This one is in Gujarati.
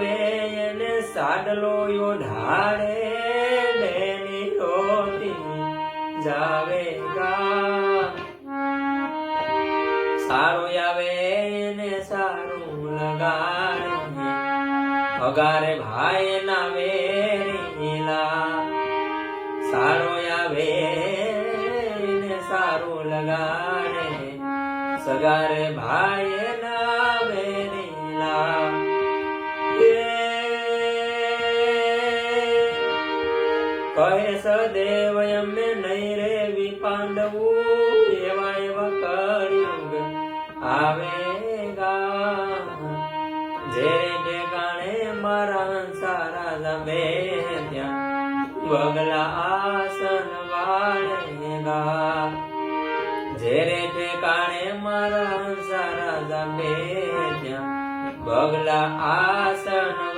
આવે એને સાડલો યો ઢાળે, બેની રોતી જાવે ગા. સારું આવે એને સારું લગાડે. અગારે ભાઈ ના વેરીલા સારું આવે એને સારું લગાડે. સગારે ભાઈ કહે સદેવ અમે નહીં રે વિપાંડવું. એવા એવા કળિયુગ આવેગા. જે ઠેકાણે મારા સારા જમે ત્યાં બગલા આસન વાળેગા. જેરે ઠેકાણે મારા સારા જમે ત્યાં બગલા આસન